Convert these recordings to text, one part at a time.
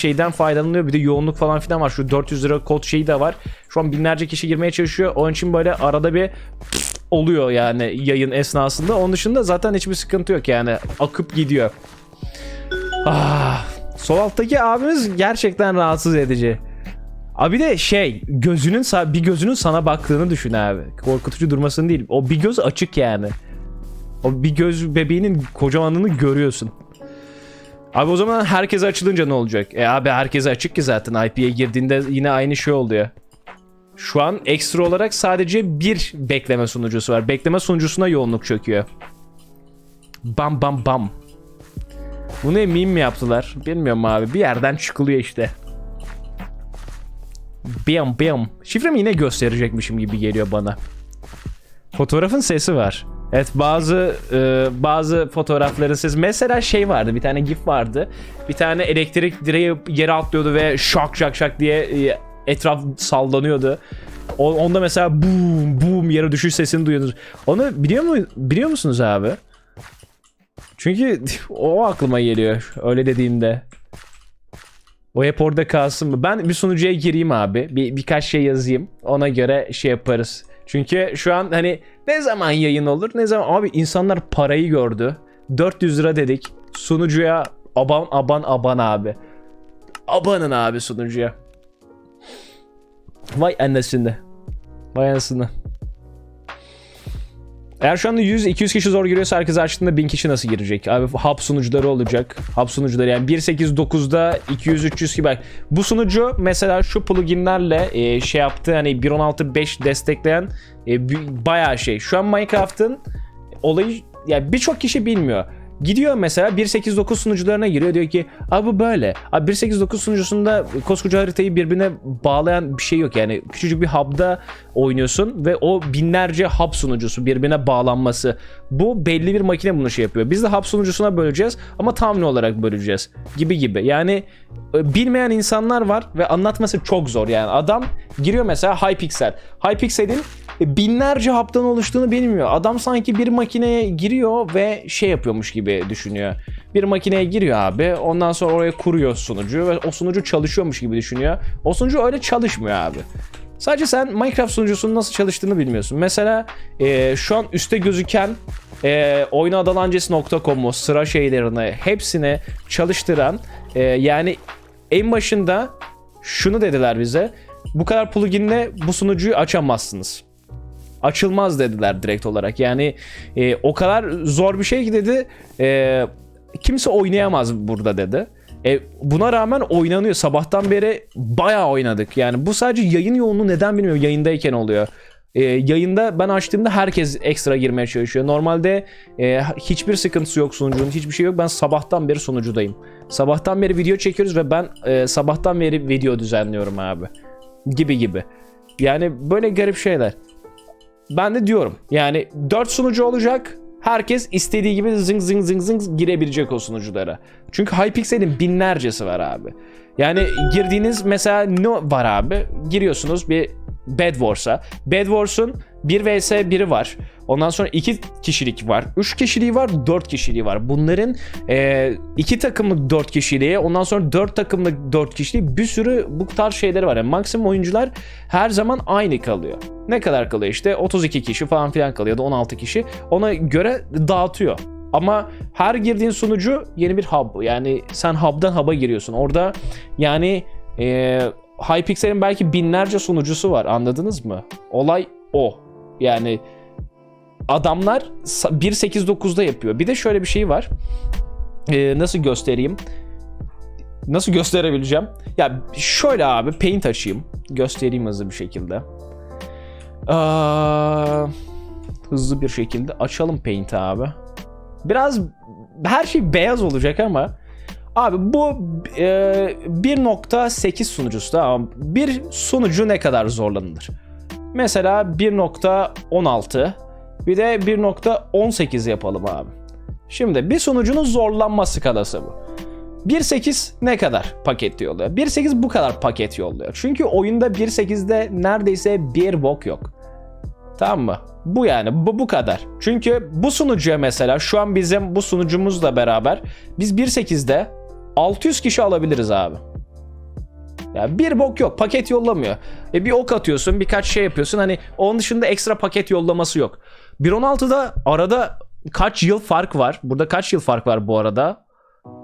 şeyden faydalanıyor. Bir de yoğunluk falan filan var. Şu 400 lira kod şeyi de var. Şu an binlerce kişi girmeye çalışıyor. Onun için böyle arada bir oluyor yani yayın esnasında. Onun dışında zaten hiçbir sıkıntı yok yani. Akıp gidiyor. Ah, sol alttaki abimiz gerçekten rahatsız edici. Abi de şey gözünün bir gözünün sana baktığını düşün abi. Korkutucu durmasını değil. O bir göz açık yani. O bir göz bebeğinin kocamanlığını görüyorsun. Abi o zaman herkese açılınca ne olacak? E abi herkese açık ki zaten IP'ye girdiğinde yine aynı şey oluyor. Şu an ekstra olarak sadece bir bekleme sunucusu var. Bekleme sunucusuna yoğunluk çöküyor. Bam bam bam. Bunu meme mi yaptılar? Bilmiyorum abi. Bir yerden çıkılıyor işte. Bam bam. Şifremi yine gösterecekmişim gibi geliyor bana. Fotoğrafın sesi var. Evet bazı e, bazı fotoğrafların sesi. Mesela şey vardı bir tane gif vardı. Bir tane elektrik direği yere atlıyordu ve şak şak şak diye e, etraf sallanıyordu. O, onda mesela boom boom yere düşüş sesini duyuyorsunuz. Onu biliyor mu biliyor musunuz abi? Çünkü o aklıma geliyor öyle dediğimde. O hep orada kalsın mı? Ben bir sunucuya gireyim abi. Bir, birkaç şey yazayım. Ona göre şey yaparız. Çünkü şu an hani ne zaman yayın olur? Ne zaman? Abi insanlar parayı gördü. 400 lira dedik. Sunucuya aban aban aban abi. Abanın abi sunucuya. Vay annesini. Vay anasını. Eğer şu anda 100-200 kişi zor giriyorsa herkes açtığında 1000 kişi nasıl girecek? Abi hub sunucuları olacak. Hub sunucuları yani 1.8.9'da 200-300 gibi. Bu sunucu mesela şu pluginlerle e, şey yaptı hani 1.16.5 destekleyen e, bayağı şey. Şu an Minecraft'ın olayı yani birçok kişi bilmiyor. Gidiyor mesela 1.8.9 sunucularına giriyor diyor ki abi böyle. Abi 1.8.9 sunucusunda koskoca haritayı birbirine bağlayan bir şey yok yani. Küçücük bir hub'da oynuyorsun ve o binlerce hub sunucusu birbirine bağlanması. Bu belli bir makine bunu şey yapıyor. Biz de hub sunucusuna böleceğiz ama tahmin olarak böleceğiz gibi gibi. Yani e, bilmeyen insanlar var ve anlatması çok zor yani. Adam giriyor mesela Hypixel. Hypixel'in e, binlerce haptan oluştuğunu bilmiyor. Adam sanki bir makineye giriyor ve şey yapıyormuş gibi düşünüyor. Bir makineye giriyor abi. Ondan sonra oraya kuruyor sunucu ve o sunucu çalışıyormuş gibi düşünüyor. O sunucu öyle çalışmıyor abi. Sadece sen Minecraft sunucusunun nasıl çalıştığını bilmiyorsun. Mesela e, şu an üstte gözüken e, oyunadalances.com'u sıra şeylerini hepsini çalıştıran e, yani en başında şunu dediler bize. Bu kadar pluginle bu sunucuyu açamazsınız açılmaz dediler direkt olarak. Yani e, o kadar zor bir şey ki dedi e, kimse oynayamaz burada dedi. E, buna rağmen oynanıyor. Sabahtan beri bayağı oynadık. Yani bu sadece yayın yoğunluğu neden bilmiyorum. Yayındayken oluyor. E, yayında ben açtığımda herkes ekstra girmeye çalışıyor. Normalde e, hiçbir sıkıntısı yok sunucunun. Hiçbir şey yok. Ben sabahtan beri sunucudayım. Sabahtan beri video çekiyoruz ve ben e, sabahtan beri video düzenliyorum abi. Gibi gibi. Yani böyle garip şeyler. Ben de diyorum yani 4 sunucu olacak. Herkes istediği gibi zing zing zing zing girebilecek o sunuculara. Çünkü Hypixel'in binlercesi var abi. Yani girdiğiniz mesela ne var abi? Giriyorsunuz bir Bed Wars'a. Bed Wars'un 1 vs 1'i var. Ondan sonra 2 kişilik var. 3 kişiliği var, 4 kişiliği var. Bunların 2 takımlık 4 kişiliği, ondan sonra 4 takımlık 4 kişiliği bir sürü bu tarz şeyleri var. Yani maksimum oyuncular her zaman aynı kalıyor. Ne kadar kalıyor işte 32 kişi falan filan kalıyor ya da 16 kişi. Ona göre dağıtıyor. Ama her girdiğin sunucu yeni bir hub. Yani sen hub'dan hub'a giriyorsun. Orada yani e, Hypixel'in belki binlerce sunucusu var. Anladınız mı? Olay o. Yani adamlar sa- 1.8.9'da yapıyor. Bir de şöyle bir şey var. E, nasıl göstereyim? Nasıl gösterebileceğim? Ya şöyle abi paint açayım. Göstereyim hızlı bir şekilde. Aa, hızlı bir şekilde açalım paint abi. Biraz her şey beyaz olacak ama abi bu e, 1.8 sunucusu tamam. Bir sunucu ne kadar zorlanılır? Mesela 1.16 bir de 1.18 yapalım abi. Şimdi bir sunucunun zorlanma skalası bu. 1.8 ne kadar paket yolluyor? 1.8 bu kadar paket yolluyor. Çünkü oyunda 1.8'de neredeyse bir bok yok. Tamam mı? Bu yani bu bu kadar. Çünkü bu sunucuya mesela şu an bizim bu sunucumuzla beraber biz 1.8'de 600 kişi alabiliriz abi. Ya bir bok yok. Paket yollamıyor. E bir ok atıyorsun, birkaç şey yapıyorsun. Hani onun dışında ekstra paket yollaması yok. 1.16'da arada kaç yıl fark var? Burada kaç yıl fark var bu arada?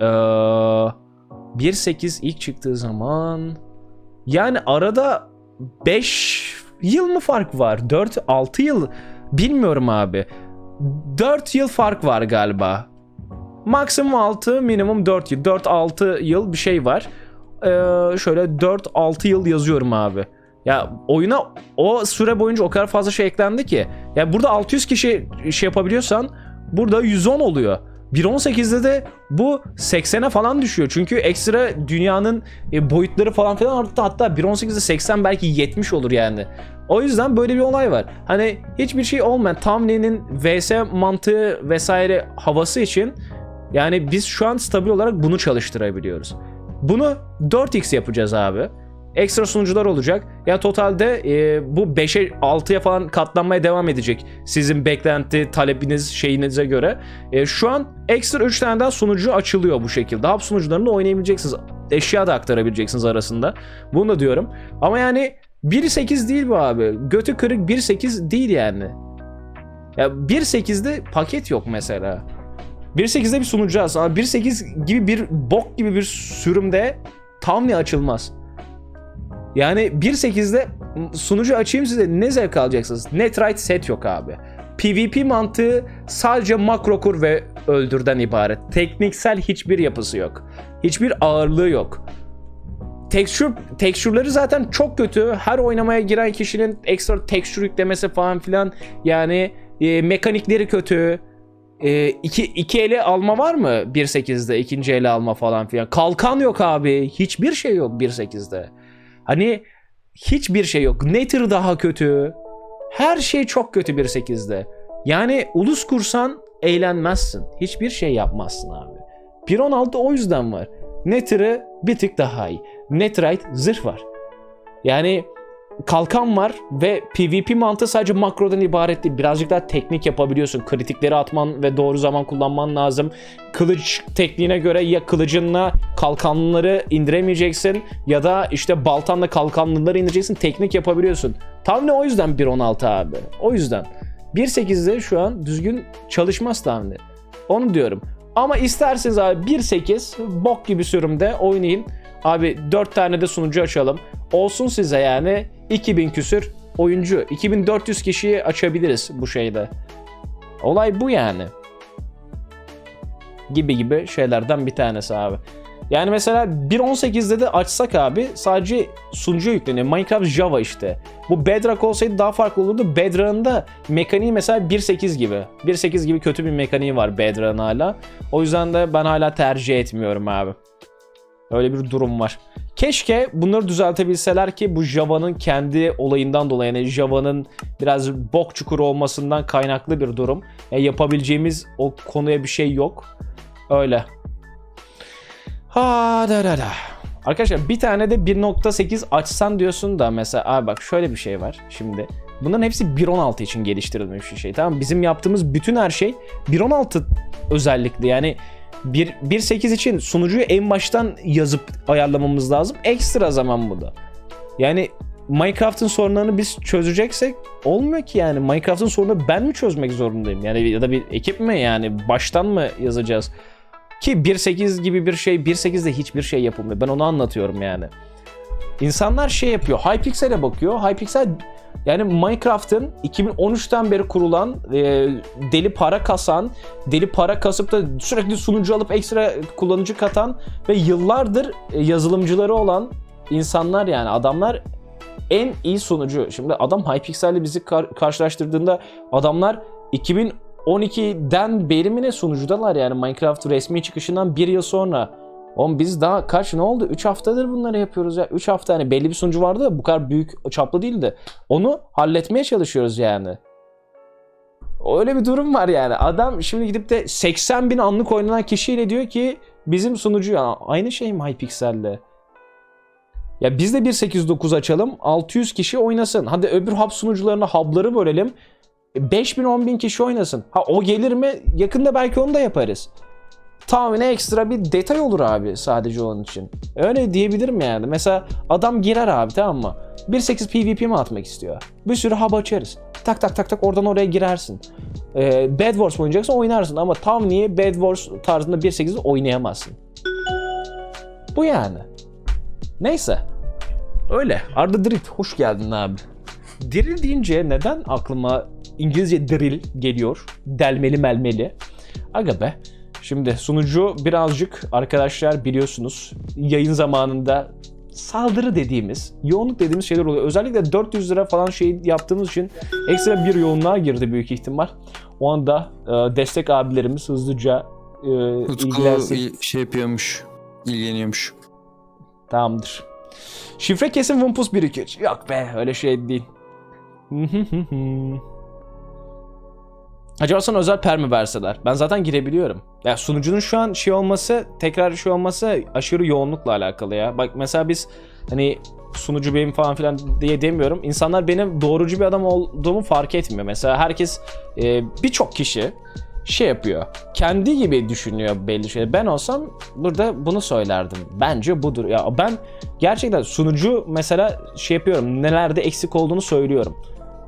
Ee, 1.8 ilk çıktığı zaman yani arada 5 yıl mı fark var? 4 6 yıl bilmiyorum abi. 4 yıl fark var galiba. Maksimum 6, minimum 4 yıl. 4-6 yıl bir şey var. Ee, şöyle 4-6 yıl yazıyorum abi. Ya oyuna o süre boyunca o kadar fazla şey eklendi ki. Ya burada 600 kişi şey yapabiliyorsan burada 110 oluyor. 1.18'de de bu 80'e falan düşüyor. Çünkü ekstra dünyanın e, boyutları falan filan arttı. Hatta 1.18'de 80 belki 70 olur yani. O yüzden böyle bir olay var. Hani hiçbir şey olmayan Tamlin'in VS mantığı vesaire havası için yani biz şu an stabil olarak bunu çalıştırabiliyoruz. Bunu 4x yapacağız abi. Ekstra sunucular olacak. Ya totalde e, bu 5'e 6'ya falan katlanmaya devam edecek. Sizin beklenti, talebiniz, şeyinize göre. E, şu an ekstra 3 tane daha sunucu açılıyor bu şekilde. Hub sunucularını oynayabileceksiniz. Eşya da aktarabileceksiniz arasında. Bunu da diyorum. Ama yani 1.8 değil bu abi. Götü kırık 1.8 değil yani. Ya 1.8'de paket yok mesela. 1.8'de bir sunucu alsın ama 1.8 gibi bir bok gibi bir sürümde tam ne açılmaz. Yani 1.8'de sunucu açayım size ne zevk alacaksınız? Netrite set yok abi. PvP mantığı sadece makro kur ve öldürden ibaret. Tekniksel hiçbir yapısı yok. Hiçbir ağırlığı yok. Texture, texture'ları zaten çok kötü. Her oynamaya giren kişinin ekstra texture yüklemesi falan filan. Yani e, mekanikleri kötü. E, iki, iki ele alma var mı 1.8'de? ikinci ele alma falan filan. Kalkan yok abi. Hiçbir şey yok 1.8'de. Hani hiçbir şey yok. Nether daha kötü. Her şey çok kötü 1.8'de. Yani ulus kursan eğlenmezsin. Hiçbir şey yapmazsın abi. 1.16 o yüzden var. Nether'ı bir tık daha iyi. Netherite zırh var. Yani kalkan var ve PvP mantığı sadece makrodan ibaret değil. Birazcık daha teknik yapabiliyorsun. Kritikleri atman ve doğru zaman kullanman lazım. Kılıç tekniğine göre ya kılıcınla kalkanları indiremeyeceksin ya da işte baltanla kalkanlıları indireceksin. Teknik yapabiliyorsun. Tam ne o yüzden 1.16 abi. O yüzden. 1.8'de şu an düzgün çalışmaz tahmini. Onu diyorum. Ama isterseniz abi 1.8 bok gibi sürümde oynayın. Abi 4 tane de sunucu açalım. Olsun size yani 2000 küsür oyuncu. 2400 kişiyi açabiliriz bu şeyde. Olay bu yani. Gibi gibi şeylerden bir tanesi abi. Yani mesela 1.18'de de açsak abi sadece sunucuya yükleniyor. Minecraft Java işte. Bu Bedrock olsaydı daha farklı olurdu. Bedrock'ın da mekaniği mesela 1.8 gibi. 1.8 gibi kötü bir mekaniği var Bedrock'ın hala. O yüzden de ben hala tercih etmiyorum abi. Öyle bir durum var. Keşke bunları düzeltebilseler ki bu Java'nın kendi olayından dolayı yani Java'nın biraz bok çukuru olmasından kaynaklı bir durum. Yani yapabileceğimiz o konuya bir şey yok. Öyle. Ha da da da. Arkadaşlar bir tane de 1.8 açsan diyorsun da mesela abi bak şöyle bir şey var şimdi. Bunların hepsi 1.16 için geliştirilmiş bir şey. Tamam bizim yaptığımız bütün her şey 1.16 özellikle yani 1.8 için sunucuyu en baştan yazıp ayarlamamız lazım. Ekstra zaman bu da. Yani Minecraft'ın sorunlarını biz çözeceksek olmuyor ki yani. Minecraft'ın sorununu ben mi çözmek zorundayım? Yani ya da bir ekip mi yani baştan mı yazacağız? Ki 1.8 gibi bir şey 1.8'de hiçbir şey yapılmıyor. Ben onu anlatıyorum yani. İnsanlar şey yapıyor. Hypixel'e bakıyor. Hypixel yani Minecraft'ın 2013'ten beri kurulan, e, deli para kasan, deli para kasıp da sürekli sunucu alıp ekstra kullanıcı katan ve yıllardır e, yazılımcıları olan insanlar yani adamlar en iyi sunucu. Şimdi adam Hypixel'le bizi kar- karşılaştırdığında adamlar 2012'den beri mi ne sunucudalar yani Minecraft resmi çıkışından bir yıl sonra. Oğlum biz daha kaç ne oldu? 3 haftadır bunları yapıyoruz ya. 3 hafta hani belli bir sunucu vardı da bu kadar büyük çaplı değildi. Onu halletmeye çalışıyoruz yani. Öyle bir durum var yani. Adam şimdi gidip de 80 bin anlık oynanan kişiyle diyor ki bizim sunucu ya aynı şey mi Hypixel'le? Ya biz de 1.8.9 açalım 600 kişi oynasın. Hadi öbür hub sunucularına hub'ları bölelim. 5000 bin kişi oynasın. Ha o gelir mi? Yakında belki onu da yaparız. Tamamen ekstra bir detay olur abi sadece onun için. Öyle diyebilirim yani. Mesela adam girer abi tamam mı? 1.8 PvP mi atmak istiyor? Bir sürü hub açarız. Tak tak tak tak oradan oraya girersin. Ee, Bed Wars mı oynayacaksın oynarsın ama tam niye Bed Wars tarzında 1.8'i oynayamazsın. Bu yani. Neyse. Öyle. Arda Drift hoş geldin abi. Drill deyince neden aklıma İngilizce drill geliyor? Delmeli melmeli. Aga be. Şimdi sunucu birazcık arkadaşlar biliyorsunuz yayın zamanında saldırı dediğimiz, yoğunluk dediğimiz şeyler oluyor. Özellikle 400 lira falan şey yaptığımız için ekstra bir yoğunluğa girdi büyük ihtimal. O anda e, destek abilerimiz hızlıca e, ilgilensin. il- şey yapıyormuş. ilgileniyormuş. Tamamdır. Şifre kesin Wumpus 1-2-3. Yok be öyle şey değil. Acaba sana özel per verseler? Ben zaten girebiliyorum. Ya sunucunun şu an şey olması, tekrar şey olması aşırı yoğunlukla alakalı ya. Bak mesela biz hani sunucu benim falan filan diye demiyorum. İnsanlar benim doğrucu bir adam olduğumu fark etmiyor. Mesela herkes e, birçok kişi şey yapıyor. Kendi gibi düşünüyor belli şeyler. Ben olsam burada bunu söylerdim. Bence budur. Ya ben gerçekten sunucu mesela şey yapıyorum. Nelerde eksik olduğunu söylüyorum.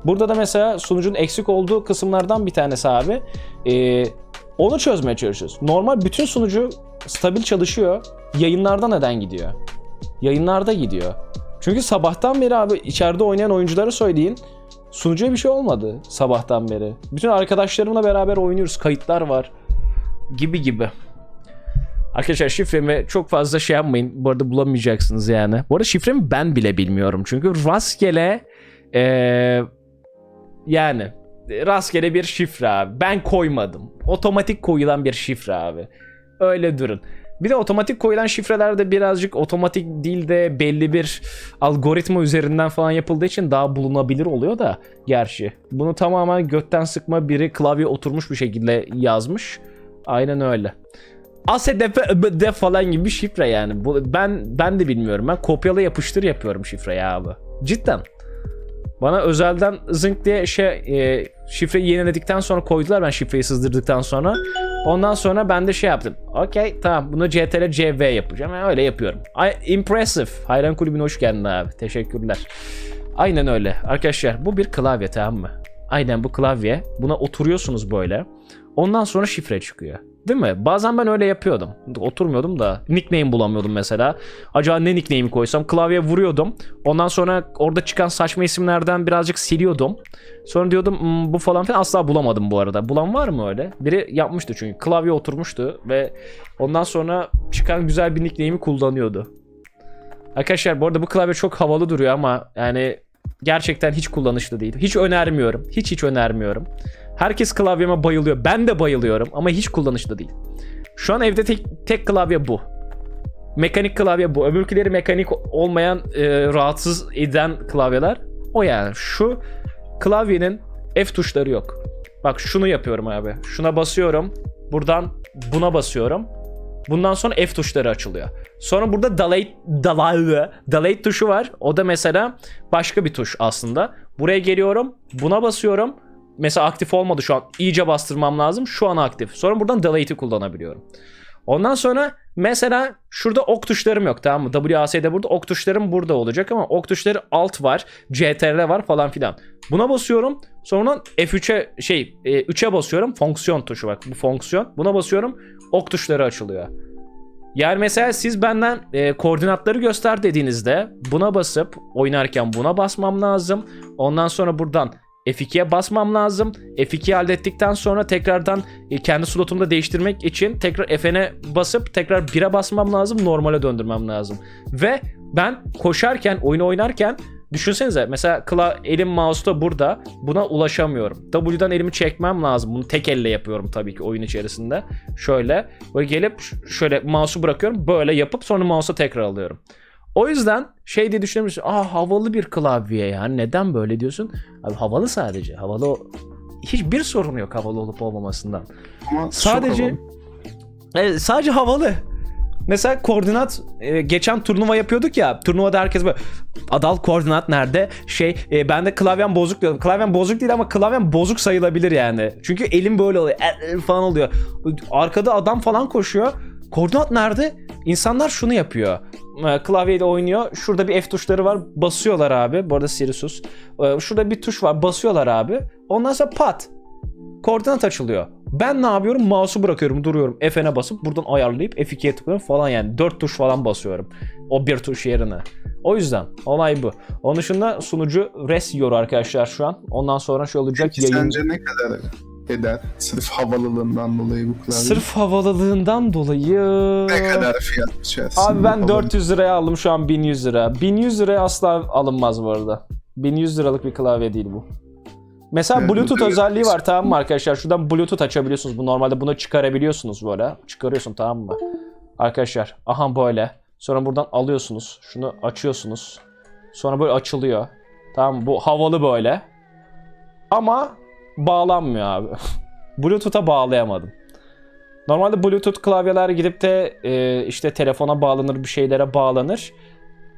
Burada da mesela sunucunun eksik olduğu kısımlardan bir tanesi abi. Ee, onu çözmeye çalışıyoruz. Normal bütün sunucu stabil çalışıyor. Yayınlarda neden gidiyor? Yayınlarda gidiyor. Çünkü sabahtan beri abi içeride oynayan oyunculara söyleyin. Sunucuya bir şey olmadı sabahtan beri. Bütün arkadaşlarımla beraber oynuyoruz. Kayıtlar var. Gibi gibi. Arkadaşlar şifremi çok fazla şey yapmayın. Bu arada bulamayacaksınız yani. Bu arada şifremi ben bile bilmiyorum. Çünkü rastgele eee yani rastgele bir şifre abi. Ben koymadım. Otomatik koyulan bir şifre abi. Öyle durun. Bir de otomatik koyulan şifreler de birazcık otomatik değil de belli bir algoritma üzerinden falan yapıldığı için daha bulunabilir oluyor da gerçi. Bunu tamamen götten sıkma biri klavye oturmuş bir şekilde yazmış. Aynen öyle. ASDF falan gibi bir şifre yani. Ben ben de bilmiyorum. Ben kopyala yapıştır yapıyorum şifreyi abi. Cidden. Bana özelden zınk diye şey e, şifreyi yeniledikten sonra koydular ben şifreyi sızdırdıktan sonra. Ondan sonra ben de şey yaptım. Okey tamam bunu CTRL CV yapacağım. Ben öyle yapıyorum. Ay, impressive. Hayran kulübüne hoş geldin abi. Teşekkürler. Aynen öyle. Arkadaşlar bu bir klavye tamam mı? Aynen bu klavye. Buna oturuyorsunuz böyle. Ondan sonra şifre çıkıyor. Değil mi? Bazen ben öyle yapıyordum. Oturmuyordum da nickname bulamıyordum mesela. Acaba ne nickname'i koysam? Klavyeye vuruyordum. Ondan sonra orada çıkan saçma isimlerden birazcık siliyordum. Sonra diyordum "Hmm, bu falan filan asla bulamadım bu arada. Bulan var mı öyle? Biri yapmıştı çünkü. Klavye oturmuştu ve ondan sonra çıkan güzel bir nickname'i kullanıyordu. Arkadaşlar bu arada bu klavye çok havalı duruyor ama yani gerçekten hiç kullanışlı değil. Hiç önermiyorum. Hiç hiç önermiyorum. Herkes klavyeme bayılıyor. Ben de bayılıyorum ama hiç kullanışlı değil. Şu an evde tek, tek klavye bu. Mekanik klavye bu. Öbürküleri mekanik olmayan e, rahatsız eden klavyeler. O yani. Şu klavyenin F tuşları yok. Bak şunu yapıyorum abi. Şuna basıyorum. Buradan buna basıyorum. Bundan sonra F tuşları açılıyor. Sonra burada delete, delete, delete tuşu var. O da mesela başka bir tuş aslında. Buraya geliyorum. Buna basıyorum. Mesela aktif olmadı şu an. İyice bastırmam lazım. Şu an aktif. Sonra buradan delete'i kullanabiliyorum. Ondan sonra mesela şurada ok tuşlarım yok tamam mı? WASD burada ok tuşlarım burada olacak ama ok tuşları alt var, CTRL var falan filan. Buna basıyorum. Sonra F3'e şey e, 3'e basıyorum. Fonksiyon tuşu bak bu fonksiyon. Buna basıyorum. Ok tuşları açılıyor. Yani mesela siz benden e, koordinatları göster dediğinizde buna basıp oynarken buna basmam lazım. Ondan sonra buradan F2'ye basmam lazım. F2'yi hallettikten sonra tekrardan e, kendi slotumda değiştirmek için tekrar F'ne basıp tekrar 1'e basmam lazım. Normale döndürmem lazım. Ve ben koşarken, oyunu oynarken düşünsenize mesela kla elim mouse'da burada. Buna ulaşamıyorum. W'dan elimi çekmem lazım. Bunu tek elle yapıyorum tabii ki oyun içerisinde. Şöyle böyle gelip şöyle mouse'u bırakıyorum. Böyle yapıp sonra mouse'u tekrar alıyorum. O yüzden şey diye düşünüyorsun. Aa havalı bir klavye ya. Neden böyle diyorsun? Abi havalı sadece. Havalı hiçbir sorun yok havalı olup olmamasından. Ama Sadece. Evet, sadece havalı. mesela koordinat e, geçen turnuva yapıyorduk ya. Turnuvada herkes böyle Adal koordinat nerede? Şey e, ben de klavyem bozuk diyordum. Klavyem bozuk değil ama klavyem bozuk sayılabilir yani. Çünkü elim böyle oluyor. e, e, falan oluyor. Arkada adam falan koşuyor. Koordinat nerede? İnsanlar şunu yapıyor. E, Klavyeyle oynuyor. Şurada bir F tuşları var. Basıyorlar abi. Bu arada Sirius. E, Şurada bir tuş var. Basıyorlar abi. Ondan sonra pat. Koordinat açılıyor. Ben ne yapıyorum? Mouse'u bırakıyorum, duruyorum. F'ne basıp buradan ayarlayıp F2'ye tıklıyorum falan yani. 4 tuş falan basıyorum. O bir tuş yerine. O yüzden olay bu. Onun dışında sunucu res yiyor arkadaşlar şu an. Ondan sonra şey olacak Peki yayın. sence ne kadar eder? Sırf havalılığından dolayı bu klavye. Sırf havalılığından dolayı... ne kadar fiyat biçersin? Abi ben Havalı- 400 liraya aldım şu an 1100 lira. 1100 liraya asla alınmaz bu arada. 1100 liralık bir klavye değil bu. Mesela Evet, Bluetooth özelliği var tamam mı arkadaşlar? Şuradan Bluetooth açabiliyorsunuz. Bu normalde bunu çıkarabiliyorsunuz böyle. Çıkarıyorsun tamam mı? Arkadaşlar aha böyle. Sonra buradan alıyorsunuz. Şunu açıyorsunuz. Sonra böyle açılıyor. Tamam? Bu havalı böyle. Ama bağlanmıyor abi. Bluetooth'a bağlayamadım. Normalde Bluetooth klavyeler gidip de e, işte telefona bağlanır bir şeylere bağlanır.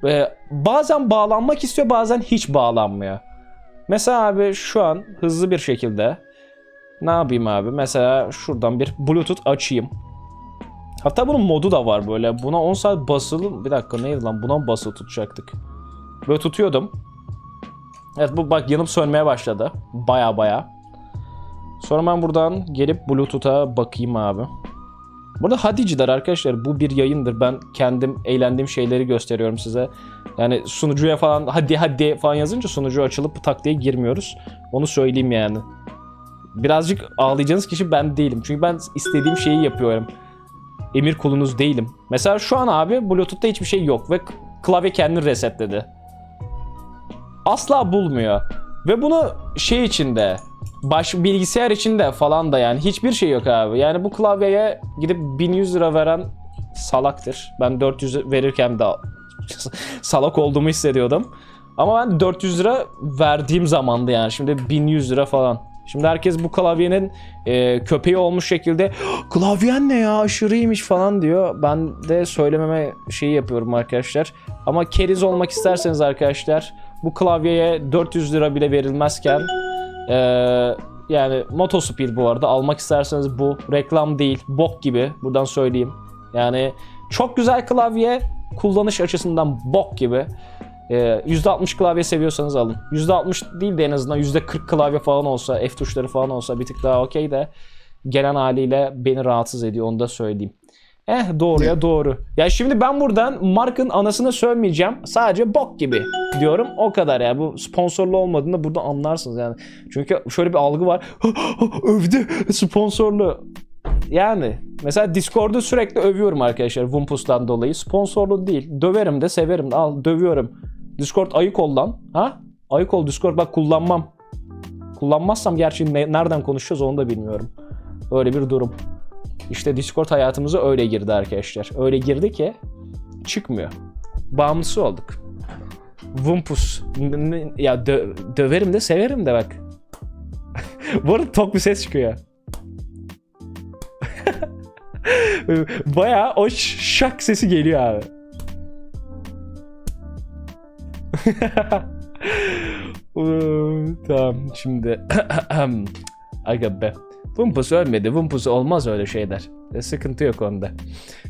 Ve bazen bağlanmak istiyor bazen hiç bağlanmıyor. Mesela abi şu an hızlı bir şekilde ne yapayım abi? Mesela şuradan bir Bluetooth açayım. Hatta bunun modu da var böyle. Buna 10 saat basılı... Bir dakika neydi lan? Buna basılı tutacaktık? Böyle tutuyordum. Evet bu bak yanıp sönmeye başladı. Baya baya. Sonra ben buradan gelip Bluetooth'a bakayım abi. Burada hadiciler arkadaşlar bu bir yayındır. Ben kendim eğlendiğim şeyleri gösteriyorum size. Yani sunucuya falan hadi hadi falan yazınca sunucu açılıp tak diye girmiyoruz. Onu söyleyeyim yani. Birazcık ağlayacağınız kişi ben değilim. Çünkü ben istediğim şeyi yapıyorum. Emir kulunuz değilim. Mesela şu an abi Bluetooth'ta hiçbir şey yok ve klavye kendini resetledi. Asla bulmuyor. Ve bunu şey içinde baş bilgisayar içinde falan da yani hiçbir şey yok abi. Yani bu klavyeye gidip 1100 lira veren salaktır. Ben 400 verirken de salak olduğumu hissediyordum. Ama ben 400 lira verdiğim zamandı yani. Şimdi 1100 lira falan. Şimdi herkes bu klavyenin e, köpeği olmuş şekilde klavyen ne ya aşırıymış falan diyor. Ben de söylememe şeyi yapıyorum arkadaşlar. Ama keriz olmak isterseniz arkadaşlar bu klavyeye 400 lira bile verilmezken e, yani Motospeed bu arada almak isterseniz bu reklam değil bok gibi buradan söyleyeyim. Yani çok güzel klavye kullanış açısından bok gibi. Ee, %60 klavye seviyorsanız alın. %60 değil de en azından %40 klavye falan olsa, F tuşları falan olsa bir tık daha okey de gelen haliyle beni rahatsız ediyor onu da söyleyeyim. Eh doğruya doğru. Ya şimdi ben buradan Mark'ın anasını sövmeyeceğim. Sadece bok gibi diyorum. O kadar ya. Bu sponsorlu olmadığında burada anlarsınız yani. Çünkü şöyle bir algı var. Övdü sponsorlu. Yani mesela Discord'u sürekli övüyorum arkadaşlar Wumpus'tan dolayı. Sponsorlu değil. Döverim de severim de. Al dövüyorum. Discord ayık ol lan. Ha? Ayık ol Discord bak kullanmam. Kullanmazsam gerçi ne- nereden konuşacağız onu da bilmiyorum. Öyle bir durum. İşte Discord hayatımıza öyle girdi arkadaşlar. Öyle girdi ki çıkmıyor. Bağımlısı olduk. N- Ya dö- döverim de severim de bak. Bu arada tok bir ses çıkıyor. Bayağı o şak sesi geliyor abi. Tamam şimdi. Aga be. Vumpus ölmedi. Vumpus olmaz öyle şeyler. E, sıkıntı yok onda.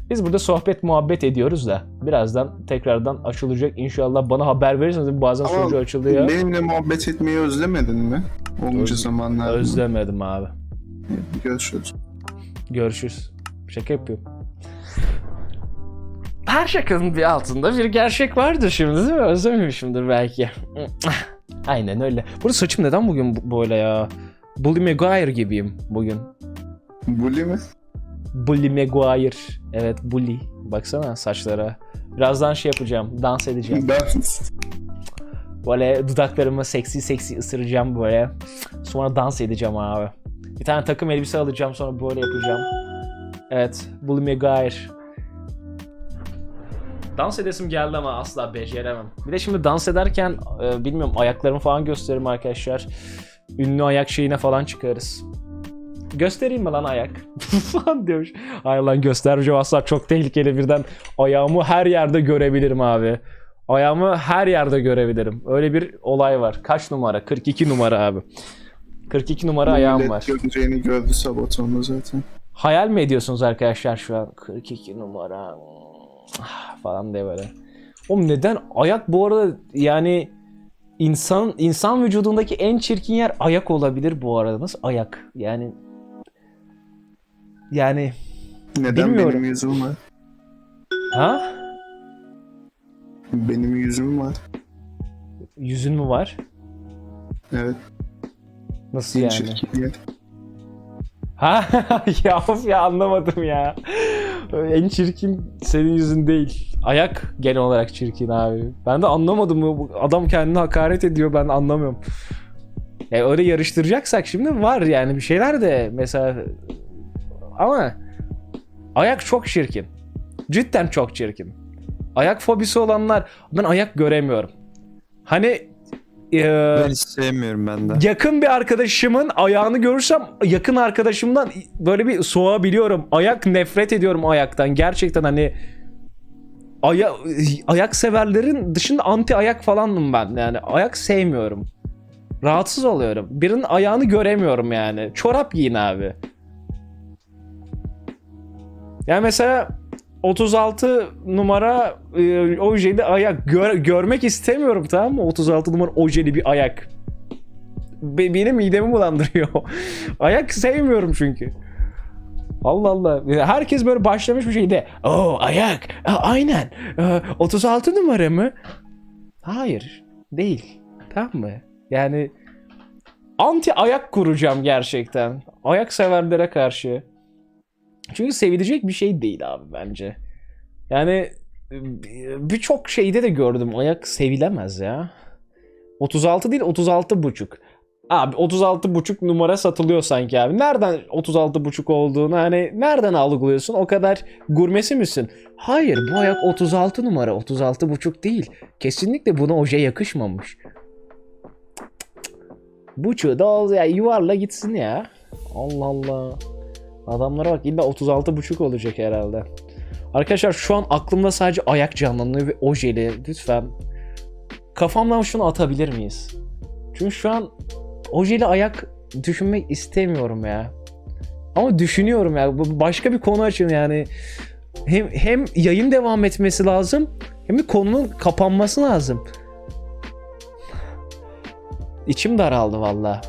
Biz burada sohbet muhabbet ediyoruz da birazdan tekrardan açılacak inşallah. Bana haber verirseniz bazen Ama sunucu açılıyor. benimle muhabbet etmeyi özlemedin mi? Onca zamanlar. Özlemedim abi. Görüşürüz. Görüşürüz. Şaka yapıyorum. Her şakanın bir altında bir gerçek vardır şimdi değil mi? Özlememişimdir belki. Aynen öyle. Burada saçım neden bugün bu- böyle ya? Bully Maguire gibiyim bugün. Bully mi? Bully Maguire. Evet Bully. Baksana saçlara. Birazdan şey yapacağım. Dans edeceğim. Ben Böyle dudaklarımı seksi seksi ısıracağım böyle. Sonra dans edeceğim abi. Bir tane takım elbise alacağım sonra böyle yapacağım. Evet. Bully Maguire. Dans edesim geldi ama asla beceremem. Bir de şimdi dans ederken e, bilmiyorum ayaklarımı falan gösteririm arkadaşlar. Ünlü ayak şeyine falan çıkarız. Göstereyim mi lan ayak? Falan diyormuş. Hayır lan göstermeyeceğim asla çok tehlikeli birden ayağımı her yerde görebilirim abi. Ayağımı her yerde görebilirim. Öyle bir olay var. Kaç numara? 42 numara abi. 42 numara ayağım var. göreceğini gördü Sabaton'da zaten. Hayal mi ediyorsunuz arkadaşlar şu an? 42 numara ah, falan diye böyle. Oğlum neden ayak bu arada yani insan insan vücudundaki en çirkin yer ayak olabilir bu arada. Nasıl ayak? Yani yani Neden Bilmiyorum. benim yüzüm var? ha? Benim yüzüm var. Yüzün mü var? Evet. Nasıl En yani? çirkin yer. Ha ya of ya anlamadım ya. En çirkin senin yüzün değil. Ayak genel olarak çirkin abi. Ben de anlamadım. Bu Adam kendini hakaret ediyor ben anlamıyorum. Ya öyle yarıştıracaksak şimdi var yani bir şeyler de mesela ama ayak çok çirkin. Cidden çok çirkin. Ayak fobisi olanlar ben ayak göremiyorum. Hani eee, Ben hiç sevmiyorum ben de. yakın bir arkadaşımın ayağını görürsem yakın arkadaşımdan böyle bir soğuyabiliyorum. Ayak nefret ediyorum ayaktan. Gerçekten hani aya, ayak severlerin dışında anti ayak falanım ben. Yani ayak sevmiyorum. Rahatsız oluyorum. Birinin ayağını göremiyorum yani. Çorap giyin abi. Yani mesela 36 numara e, ojeli ayak Gör- görmek istemiyorum tamam mı? 36 numara ojeli bir ayak. Be- benim midemi bulandırıyor. ayak sevmiyorum çünkü. Allah Allah. Herkes böyle başlamış bir şeyde. Oo ayak. Aa, aynen. Ee, 36 numara mı? Hayır. Değil. Tamam mı? Yani anti ayak kuracağım gerçekten. Ayak severlere karşı. Çünkü sevilecek bir şey değil abi bence. Yani birçok şeyde de gördüm. Ayak sevilemez ya. 36 değil 36 buçuk. Abi 36 buçuk numara satılıyor sanki abi. Nereden 36 buçuk olduğunu hani nereden algılıyorsun? O kadar gurmesi misin? Hayır bu ayak 36 numara 36 buçuk değil. Kesinlikle buna oje yakışmamış. Buçuğu da ol ya yuvarla gitsin ya. Allah Allah. Adamlara bak illa 36 buçuk olacak herhalde. Arkadaşlar şu an aklımda sadece ayak canlanıyor ve ojeli. Lütfen kafamdan şunu atabilir miyiz? Çünkü şu an ojeli ayak düşünmek istemiyorum ya. Ama düşünüyorum ya. Başka bir konu açın yani. Hem, hem yayın devam etmesi lazım hem de konunun kapanması lazım. İçim daraldı valla.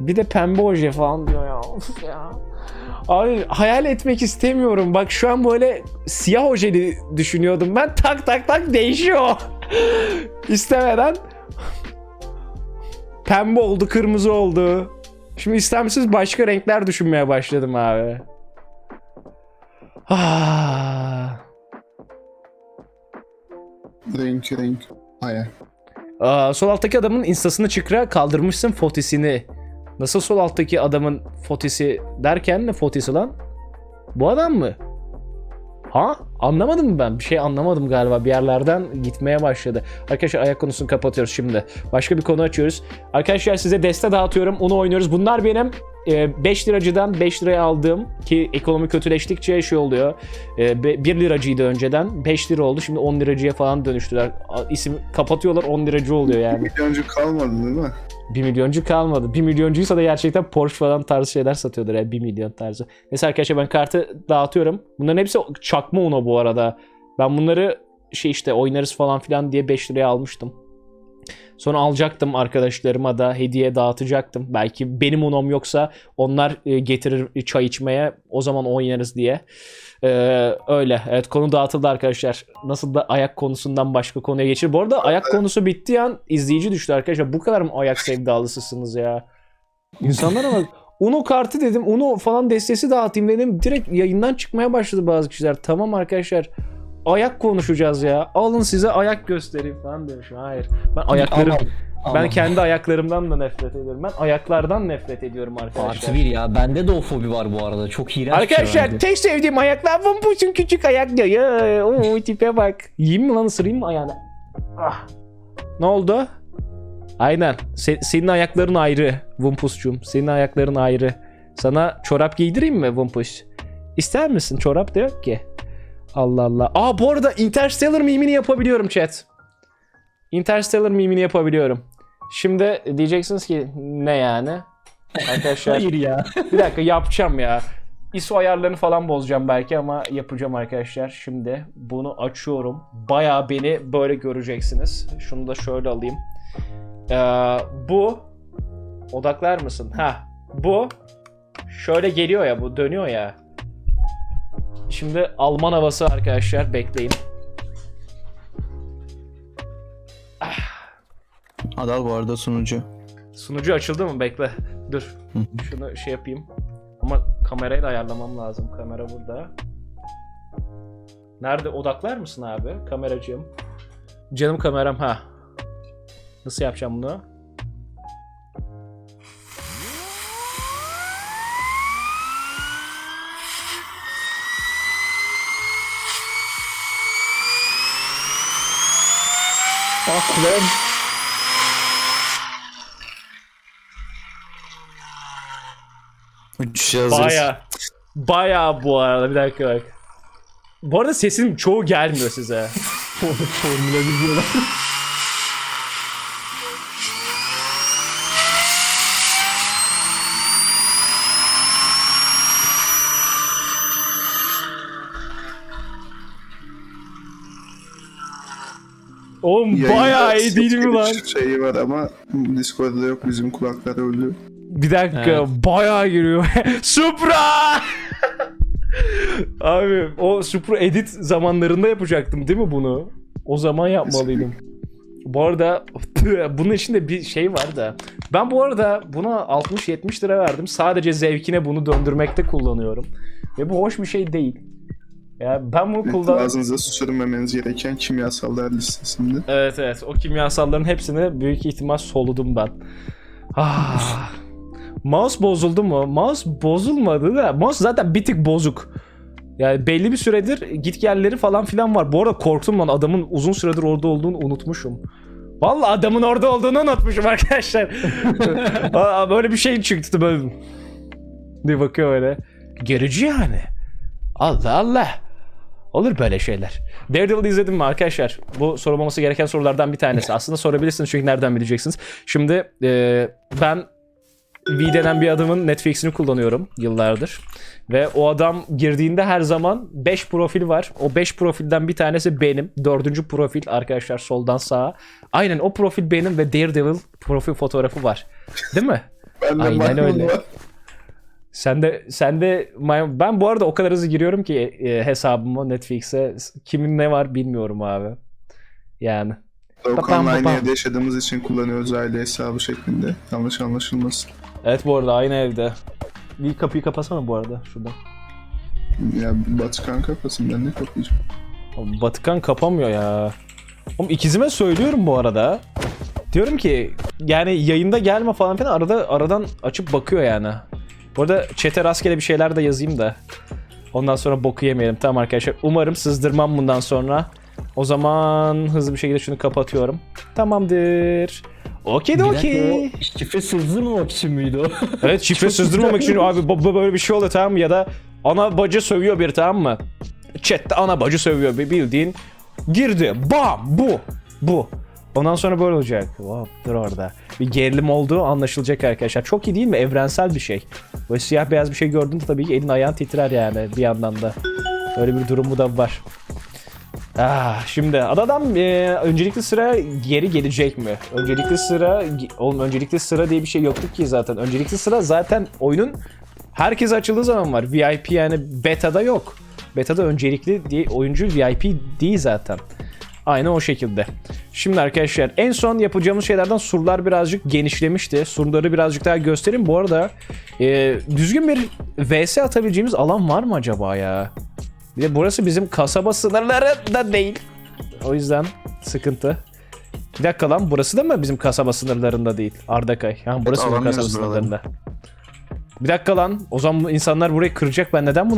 Bir de pembe oje falan diyor ya. Of ya. Abi hayal etmek istemiyorum. Bak şu an böyle siyah ojeli düşünüyordum. Ben tak tak tak değişiyor. İstemeden pembe oldu, kırmızı oldu. Şimdi istemsiz başka renkler düşünmeye başladım abi. Ah. Renk renk. Ayak. Aa, sol alttaki adamın instasını çıkra kaldırmışsın fotisini. Nasıl sol alttaki adamın fotisi derken ne fotisi lan? Bu adam mı? Ha? Anlamadım mı ben? Bir şey anlamadım galiba. Bir yerlerden gitmeye başladı. Arkadaşlar ayak konusunu kapatıyoruz şimdi. Başka bir konu açıyoruz. Arkadaşlar size deste dağıtıyorum. Onu oynuyoruz. Bunlar benim e, 5 liracıdan 5 liraya aldığım ki ekonomi kötüleştikçe şey oluyor. E, be- 1 liracıydı önceden. 5 lira oldu. Şimdi 10 liracıya falan dönüştüler. İsim kapatıyorlar 10 liracı oluyor yani. Milyoncu kalmadı değil mi? 1 milyoncu kalmadı. 1 milyoncuysa da gerçekten Porsche falan tarzı şeyler satıyordur ya. 1 milyon tarzı. Neyse arkadaşlar ben kartı dağıtıyorum. Bunların hepsi çakma Uno bu arada. Ben bunları şey işte oynarız falan filan diye 5 liraya almıştım. Sonra alacaktım arkadaşlarıma da hediye dağıtacaktım. Belki benim Uno'm yoksa onlar e, getirir çay içmeye o zaman oynarız diye. Ee, öyle. Evet konu dağıtıldı arkadaşlar. Nasıl da ayak konusundan başka konuya geçir. Bu arada ayak konusu bittiği an izleyici düştü arkadaşlar. Bu kadar mı ayak sevdalısısınız ya? İnsanlara bak. Uno kartı dedim. Uno falan destesi dağıtayım dedim. Direkt yayından çıkmaya başladı bazı kişiler. Tamam arkadaşlar. Ayak konuşacağız ya. Alın size ayak göstereyim falan demiş. Hayır. Ben ayaklarım Aman, ben kendi ayaklarımdan da nefret ediyorum. Ben ayaklardan nefret ediyorum Artı arkadaşlar. bir ya. Bende de o fobi var bu arada. Çok iğrenç bir şey Arkadaşlar bence. tek sevdiğim ayaklar bu bütün küçük ayak diyor. Ya, o tipe bak. Yiyeyim mi lan ısırayım mı ayağını? Ah. Ne oldu? Aynen. Se- senin ayakların ayrı Vumpus'cum. Senin ayakların ayrı. Sana çorap giydireyim mi Vumpus? İster misin? Çorap da yok ki. Allah Allah. Aa bu arada Interstellar mimini yapabiliyorum chat. Interstellar mimini yapabiliyorum. Şimdi diyeceksiniz ki ne yani? Arkadaşlar Hayır ya. bir dakika yapacağım ya. ISO ayarlarını falan bozacağım belki ama yapacağım arkadaşlar. Şimdi bunu açıyorum. Bayağı beni böyle göreceksiniz. Şunu da şöyle alayım. Ee, bu odaklar mısın? Ha, bu şöyle geliyor ya, bu dönüyor ya. Şimdi Alman havası arkadaşlar bekleyin. Adal bu arada sunucu. Sunucu açıldı mı? Bekle. Dur. Şunu şey yapayım. Ama kamerayı da ayarlamam lazım. Kamera burada. Nerede? Odaklar mısın abi? Kameracığım. Canım kameram ha. Nasıl yapacağım bunu? Uçuşa hazırız. Baya. Baya bu arada. Bir dakika bak. Bu arada sesin çoğu gelmiyor size. Formula 1 Oğlum Yayında bayağı iyi değil mi lan? Şeyi var ama Discord'da yok bizim kulaklar öldü. Bir dakika Evet. bayağı giriyor. Supra! Abi o Supra edit zamanlarında yapacaktım değil mi bunu? O zaman yapmalıydım. Bu arada bunun içinde bir şey var da. Ben bu arada buna 60-70 lira verdim. Sadece zevkine bunu döndürmekte kullanıyorum. Ve bu hoş bir şey değil. Ya ben bunu kullan... Ağzınıza sürmemeniz gereken kimyasallar listesinde. Evet evet o kimyasalların hepsini büyük ihtimal soludum ben. Ah. Mouse bozuldu mu? Mouse bozulmadı da mouse zaten bir tık bozuk. Yani belli bir süredir git gelleri falan filan var. Bu arada korktum lan adamın uzun süredir orada olduğunu unutmuşum. Vallahi adamın orada olduğunu unutmuşum arkadaşlar. Aa, böyle bir şey çıktı böyle. diye bakıyor öyle. Gerici yani. Allah Allah. Olur böyle şeyler. Daredevil izledim mi arkadaşlar? Bu sorulmaması gereken sorulardan bir tanesi. Aslında sorabilirsiniz çünkü nereden bileceksiniz. Şimdi e, ben V denen bir adamın Netflix'ini kullanıyorum yıllardır. Ve o adam girdiğinde her zaman 5 profil var. O 5 profilden bir tanesi benim. Dördüncü profil arkadaşlar soldan sağa. Aynen o profil benim ve Daredevil profil fotoğrafı var. Değil mi? Aynen öyle. var. Sen de sen de ben bu arada o kadar hızlı giriyorum ki e, hesabıma Netflix'e kimin ne var bilmiyorum abi. Yani. Aynı babam. evde yaşadığımız için kullanıyoruz aile hesabı şeklinde. Yanlış anlaşılmasın. Evet bu arada aynı evde. Bir kapıyı kapasana bu arada şurada. Ya Batıkan kafasın ben ne kapayacağım? Oğlum, Batıkan kapamıyor ya. Oğlum ikizime söylüyorum bu arada. Diyorum ki yani yayında gelme falan filan arada aradan açıp bakıyor yani. Bu arada chat'e rastgele bir şeyler de yazayım da. Ondan sonra boku yemeyelim. Tamam arkadaşlar. Umarım sızdırmam bundan sonra. O zaman hızlı bir şekilde şunu kapatıyorum. Tamamdır. Okey dakika, okey. Şifre sızdırmamak için miydi o? Evet şifre sızdırmamak için abi böyle bir şey oluyor tamam mı? Ya da ana bacı sövüyor bir tamam mı? Chat'te ana bacı sövüyor bir bildiğin. Girdi. Bam! Bu. Bu. Ondan sonra böyle olacak. Wow, dur orada. Bir gerilim olduğu anlaşılacak arkadaşlar. Çok iyi değil mi? Evrensel bir şey. Böyle siyah beyaz bir şey gördüğünde tabii ki elin ayağın titrer yani bir yandan da. Öyle bir durumu da var. Ah, şimdi adam e, öncelikli sıra geri gelecek mi? Öncelikli sıra oğlum öncelikli sıra diye bir şey yoktu ki zaten. Öncelikli sıra zaten oyunun herkes açıldığı zaman var. VIP yani beta'da yok. Beta'da öncelikli diye oyuncu VIP değil zaten. Aynı o şekilde. Şimdi arkadaşlar en son yapacağımız şeylerden surlar birazcık genişlemişti. Surları birazcık daha göstereyim. Bu arada e, düzgün bir VS atabileceğimiz alan var mı acaba ya? Bir de burası bizim kasaba sınırları da değil. O yüzden sıkıntı. Bir dakika lan burası da mı bizim kasaba sınırlarında değil? Ardakay. Ha, burası bizim alamıyoruz kasaba sınırlarında. Bir dakika lan. O zaman insanlar burayı kıracak. Ben neden bunu